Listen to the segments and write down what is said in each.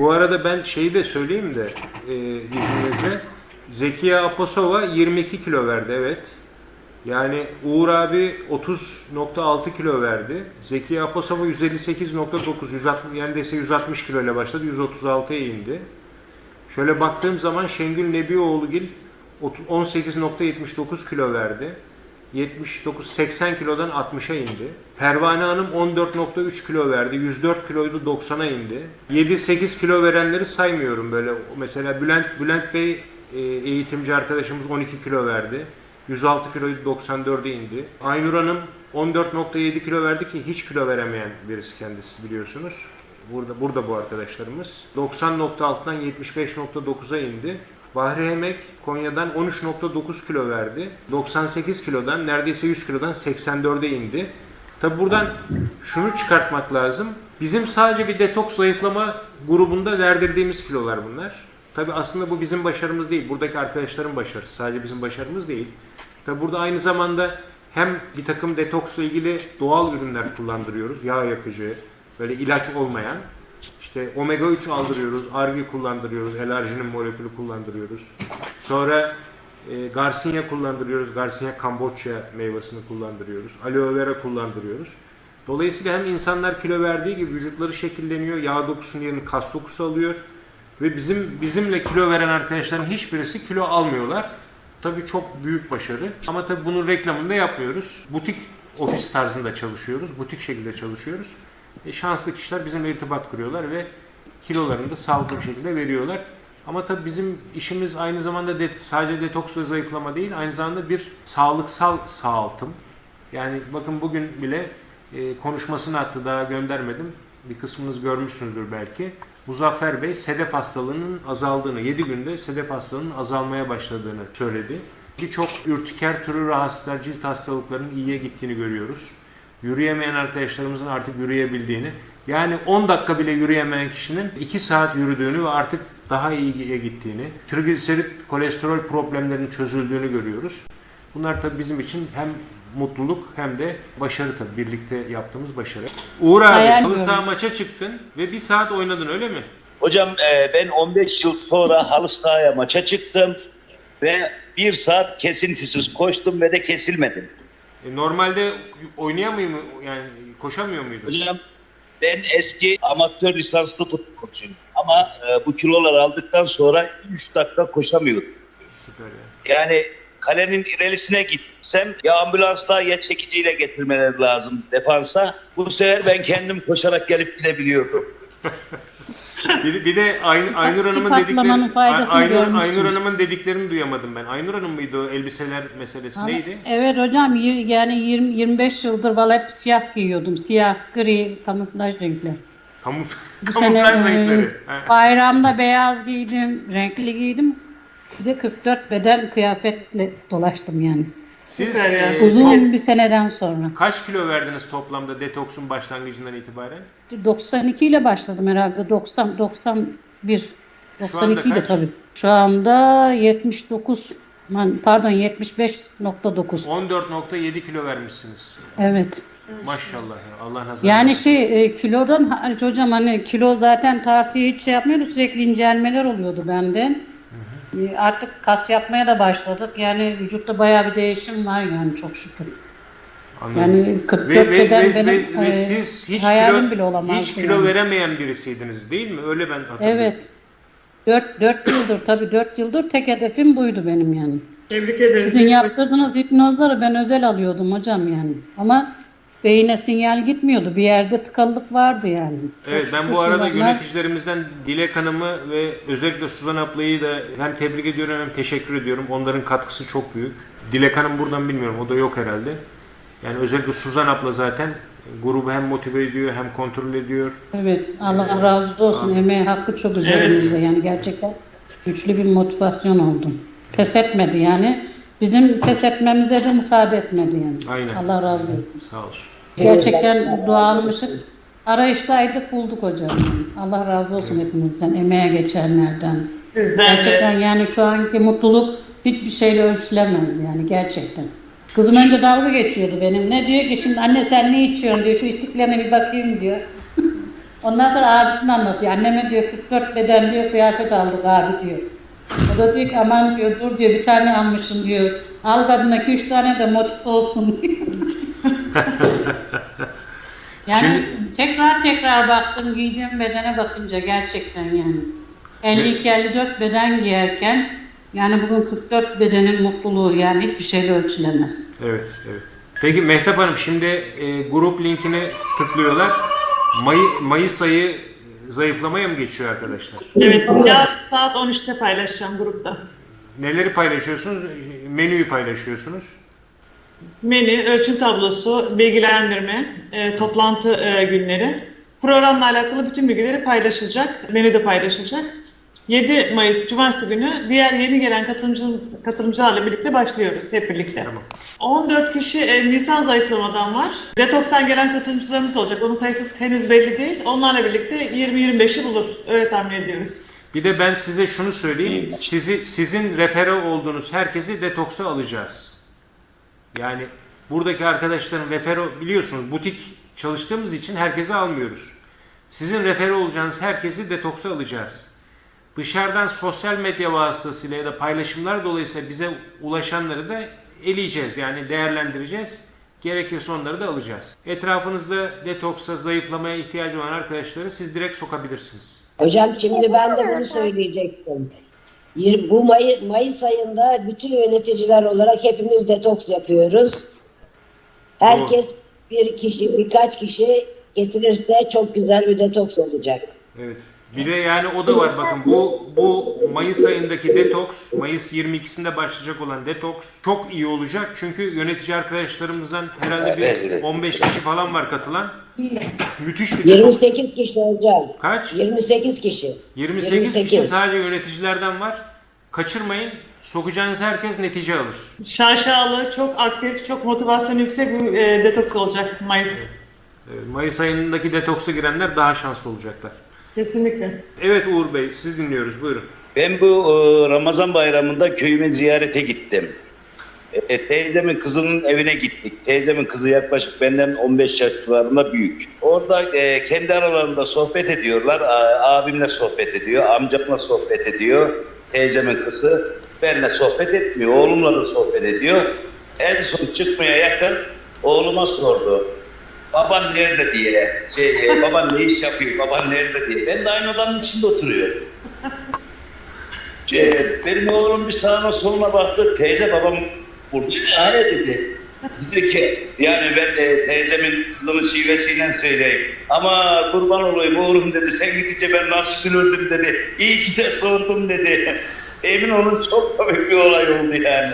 Bu arada ben şeyi de söyleyeyim de e, izninizle. Zekiye Aposova 22 kilo verdi evet. Yani Uğur abi 30.6 kilo verdi. Zekiye Aposova 158.9 160 neredeyse 160 kilo ile başladı. 136'ya indi. Şöyle baktığım zaman Şengül Nebioğlu'gil 18.79 kilo verdi. 79 80 kilodan 60'a indi. Pervane Hanım 14.3 kilo verdi. 104 kiloydu 90'a indi. 7-8 kilo verenleri saymıyorum böyle. Mesela Bülent Bülent Bey e, eğitimci arkadaşımız 12 kilo verdi. 106 kiloydu 94'e indi. Aynur Hanım 14.7 kilo verdi ki hiç kilo veremeyen birisi kendisi biliyorsunuz. Burada burada bu arkadaşlarımız. 90.6'dan 75.9'a indi. Bahri Emek Konya'dan 13.9 kilo verdi. 98 kilodan neredeyse 100 kilodan 84'e indi. Tabi buradan şunu çıkartmak lazım. Bizim sadece bir detoks zayıflama grubunda verdirdiğimiz kilolar bunlar. Tabi aslında bu bizim başarımız değil. Buradaki arkadaşların başarısı. Sadece bizim başarımız değil. Tabi burada aynı zamanda hem bir takım detoksla ilgili doğal ürünler kullandırıyoruz. Yağ yakıcı, böyle ilaç olmayan. İşte omega 3 aldırıyoruz, argi kullandırıyoruz, L-arginin molekülü kullandırıyoruz. Sonra e, Garcinia kullandırıyoruz, Garcinia Kamboçya meyvesini kullandırıyoruz. Aloe vera kullandırıyoruz. Dolayısıyla hem insanlar kilo verdiği gibi vücutları şekilleniyor, yağ dokusunun yerini kas dokusu alıyor. Ve bizim bizimle kilo veren arkadaşların hiçbirisi kilo almıyorlar. Tabii çok büyük başarı. Ama tabii bunun reklamını da yapmıyoruz. Butik ofis tarzında çalışıyoruz. Butik şekilde çalışıyoruz. E, şanslı kişiler bizimle irtibat kuruyorlar ve kilolarını da sağlıklı bir şekilde veriyorlar. Ama tabii bizim işimiz aynı zamanda de, sadece detoks ve zayıflama değil, aynı zamanda bir sağlıksal sağaltım. Yani bakın bugün bile e, konuşmasını hatta daha göndermedim. Bir kısmınız görmüşsünüzdür belki. Muzaffer Bey sedef hastalığının azaldığını, 7 günde sedef hastalığının azalmaya başladığını söyledi. Birçok ürtiker türü rahatsızlıklar, cilt hastalıklarının iyiye gittiğini görüyoruz. Yürüyemeyen arkadaşlarımızın artık yürüyebildiğini, yani 10 dakika bile yürüyemeyen kişinin 2 saat yürüdüğünü ve artık daha iyiye gittiğini, trigliserit, kolesterol problemlerinin çözüldüğünü görüyoruz. Bunlar tabii bizim için hem mutluluk hem de başarı tabii birlikte yaptığımız başarı. Uğur abi Hayal halı saha maça çıktın ve bir saat oynadın öyle mi? Hocam e, ben 15 yıl sonra halı sahaya maça çıktım ve bir saat kesintisiz koştum ve de kesilmedim. E, normalde oynayamıyor mu yani koşamıyor muydu? Hocam ben eski amatör lisanslı futbolcuyum ama e, bu kilolar aldıktan sonra 3 dakika koşamıyorum. Süper ya. Yani kalenin ilerisine gitsem ya ambulansla ya çekiciyle getirmeleri lazım defansa. Bu sefer ben kendim koşarak gelip gidebiliyorum. Bir, de- bir de Aynur, Aynur Hanım'ın faydasını Aynur. Aynur Hanım'ın dediklerini duyamadım ben. Aynur Hanım mıydı o elbiseler meselesi neydi? Evet hocam yani 20, 25 yıldır valla hep siyah giyiyordum. Siyah, gri, kamuflaj renkler. Kamuf sene kamuflaj e, renkleri. Ha. bayramda beyaz giydim, renkli giydim. Bir de 44 beden kıyafetle dolaştım yani. Siz Süper ya. e, Uzun bir seneden sonra. kaç kilo verdiniz toplamda detoksun başlangıcından itibaren? 92 ile başladım herhalde. 90, 91. anda 92 de kaç? tabii. Şu anda 79, man- pardon 75.9. 14.7 kilo vermişsiniz. Evet. Maşallah ya. Allah nazar Yani şey e, kilodan hariç hocam hani kilo zaten tartıya hiç şey yapmıyordu sürekli incelmeler oluyordu bende. E, Artık kas yapmaya da başladık. Yani vücutta bayağı bir değişim var yani çok şükür. Anladım. Yani 44 ve, ve, beden ve, benim ve, ve e, siz hiç hayalim kilo, bile olamazdı. hiç kilo yani. veremeyen birisiydiniz değil mi? Öyle ben hatırlıyorum. Evet. 4 4 yıldır tabii 4 yıldır tek hedefim buydu benim yani. Tebrik ederiz. Sizin yaptırdığınız hipnozları ben özel alıyordum hocam yani. Ama beyine sinyal gitmiyordu. Bir yerde tıkalılık vardı yani. Evet ben bu arada yöneticilerimizden Dilek Hanım'ı ve özellikle Suzan ablayı da hem tebrik ediyorum hem teşekkür ediyorum. Onların katkısı çok büyük. Dilek Hanım buradan bilmiyorum o da yok herhalde. Yani özellikle Suzan abla zaten grubu hem motive ediyor hem kontrol ediyor. Evet, Allah razı olsun. Emeği hakkı çok üzerimizde. Yani gerçekten güçlü bir motivasyon oldu. Pes etmedi yani. Bizim pes etmemize de müsaade etmedi yani. Aynen. Allah razı olsun. Sağ olsun. Gerçekten dualmışık. Arayıştaydık bulduk hocam. Allah razı olsun hepinizden, emeğe geçenlerden. Sizden Gerçekten de yani şu anki mutluluk hiçbir şeyle ölçülemez yani gerçekten. Kızım önce dalga geçiyordu benim. Ne diyor ki şimdi anne sen ne içiyorsun diyor. Şu içtiklerine bir bakayım diyor. Ondan sonra abisini anlatıyor. Anneme diyor 44 beden diyor kıyafet aldık abi diyor. O da diyor ki aman diyor dur diyor bir tane almışsın diyor. Al kadına 2-3 tane de motif olsun diyor. yani tekrar tekrar baktım giydiğim bedene bakınca gerçekten yani. 52-54 beden giyerken yani bugün 44 bedenin mutluluğu yani hiçbir şeyle ölçülemez. Evet, evet. Peki Mehtap Hanım şimdi e, grup linkini tıklıyorlar. May Mayıs ayı zayıflamaya mı geçiyor arkadaşlar? Evet, yarın saat 13'te paylaşacağım grupta. Neleri paylaşıyorsunuz? Menüyü paylaşıyorsunuz. Menü, ölçüm tablosu, bilgilendirme, e, toplantı e, günleri. Programla alakalı bütün bilgileri paylaşılacak, menü de paylaşılacak. 7 Mayıs Cumartesi günü diğer yeni gelen katılımcı, katılımcılarla birlikte başlıyoruz hep birlikte. Tamam. 14 kişi e, Nisan zayıflamadan var. Detoks'tan gelen katılımcılarımız olacak. Onun sayısı henüz belli değil. Onlarla birlikte 20-25'i bulur. Öyle tahmin ediyoruz. Bir de ben size şunu söyleyeyim. Sizi sizin refere olduğunuz herkesi detoksa alacağız. Yani buradaki arkadaşların refere biliyorsunuz butik çalıştığımız için herkesi almıyoruz. Sizin refere olacağınız herkesi detoksa alacağız. Dışarıdan sosyal medya vasıtasıyla ya da paylaşımlar dolayısıyla bize ulaşanları da eleyeceğiz. Yani değerlendireceğiz. Gerekirse onları da alacağız. Etrafınızda detoksa, zayıflamaya ihtiyacı olan arkadaşları siz direkt sokabilirsiniz. Hocam şimdi ben de bunu söyleyecektim. Bu May Mayıs ayında bütün yöneticiler olarak hepimiz detoks yapıyoruz. Herkes bir kişi, birkaç kişi getirirse çok güzel bir detoks olacak. Evet. Bir de yani o da var bakın bu bu Mayıs ayındaki detoks, Mayıs 22'sinde başlayacak olan detoks çok iyi olacak. Çünkü yönetici arkadaşlarımızdan herhalde bir evet. 15 kişi falan var katılan. Müthiş bir detoks. 28 kişi hocam. Kaç? 28 kişi. 28, kişi sadece yöneticilerden var. Kaçırmayın. Sokacağınız herkes netice alır. Şaşalı, çok aktif, çok motivasyonu yüksek bir e, detoks olacak Mayıs. Mayıs ayındaki detoksa girenler daha şanslı olacaklar. Kesinlikle. Evet Uğur Bey siz dinliyoruz buyurun. Ben bu e, Ramazan bayramında köyüme ziyarete gittim. E, teyzemin kızının evine gittik. Teyzemin kızı yaklaşık benden 15 yaş civarında büyük. Orada e, kendi aralarında sohbet ediyorlar. A- abimle sohbet ediyor, amcamla sohbet ediyor. Teyzemin kızı benimle sohbet etmiyor, oğlumla da sohbet ediyor. En son çıkmaya yakın oğluma sordu. Baban nerede diye. Şey, e, baban ne iş yapıyor, baban nerede diye. Ben de aynı odanın içinde oturuyorum. Ee, benim oğlum bir sağına soluna baktı. Teyze babam burada ne dedi. Dedi ki yani ben e, teyzemin kızının şivesiyle söyleyeyim. Ama kurban olayım oğlum dedi. Sen gidince ben nasıl üzülürdüm dedi. İyi ki de sordum dedi. Emin olun çok komik bir olay oldu yani.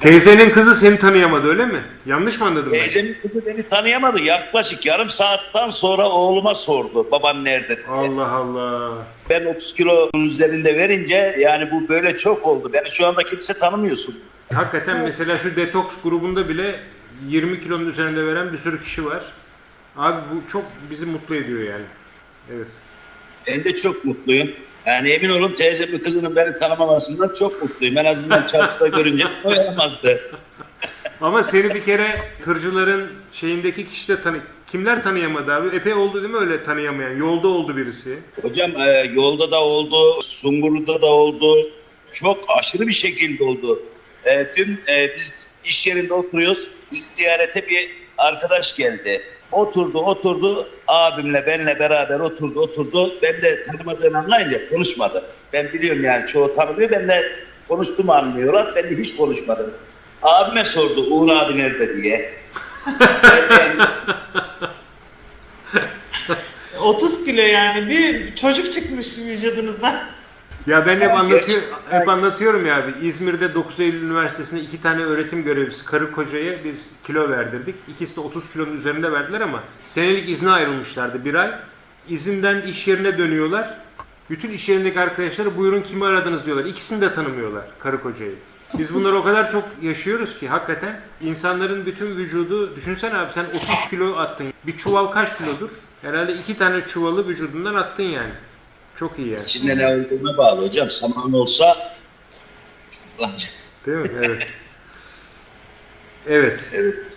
Teyzenin kızı seni tanıyamadı öyle mi? Yanlış mı anladım ben? Teyzemin kızı beni tanıyamadı. Yaklaşık yarım saatten sonra oğluma sordu. Baban nerede dedi. Allah Allah. Ben 30 kilonun üzerinde verince yani bu böyle çok oldu. Beni şu anda kimse tanımıyorsun. Hakikaten mesela şu detoks grubunda bile 20 kilonun üzerinde veren bir sürü kişi var. Abi bu çok bizi mutlu ediyor yani. Evet. Ben de çok mutluyum. Yani emin olun teyzemin kızının beni tanımamasından çok mutluyum. En azından çarşıda görünce oyalamazdı. Ama seni bir kere tırcıların şeyindeki kişi de tanı... Kimler tanıyamadı abi? Epey oldu değil mi öyle tanıyamayan? Yolda oldu birisi. Hocam e, yolda da oldu, Sungurlu'da da oldu. Çok aşırı bir şekilde oldu. E, dün e, biz iş yerinde oturuyoruz. Biz ziyarete bir arkadaş geldi. Oturdu oturdu abimle benle beraber oturdu oturdu. Ben de tanımadığını anlayınca konuşmadım. Ben biliyorum yani çoğu tanımıyor. Ben de konuştuğumu anlıyorlar. Ben de hiç konuşmadım. Abime sordu Uğur abi nerede diye. Ben- 30 kilo yani bir çocuk çıkmış vücudunuzdan. Ya ben hep anlatıyor, hep anlatıyorum ya abi. İzmir'de 9 Eylül Üniversitesi'nde iki tane öğretim görevlisi karı kocaya biz kilo verdirdik. İkisi de 30 kilonun üzerinde verdiler ama senelik izne ayrılmışlardı bir ay. İzinden iş yerine dönüyorlar. Bütün iş yerindeki arkadaşları buyurun kimi aradınız diyorlar. İkisini de tanımıyorlar karı kocayı. Biz bunları o kadar çok yaşıyoruz ki hakikaten insanların bütün vücudu düşünsene abi sen 30 kilo attın. Bir çuval kaç kilodur? Herhalde iki tane çuvalı vücudundan attın yani. Çok iyi yani. İçinde ne olduğuna bağlı hocam. Saman olsa Değil mi? Evet. evet. Evet.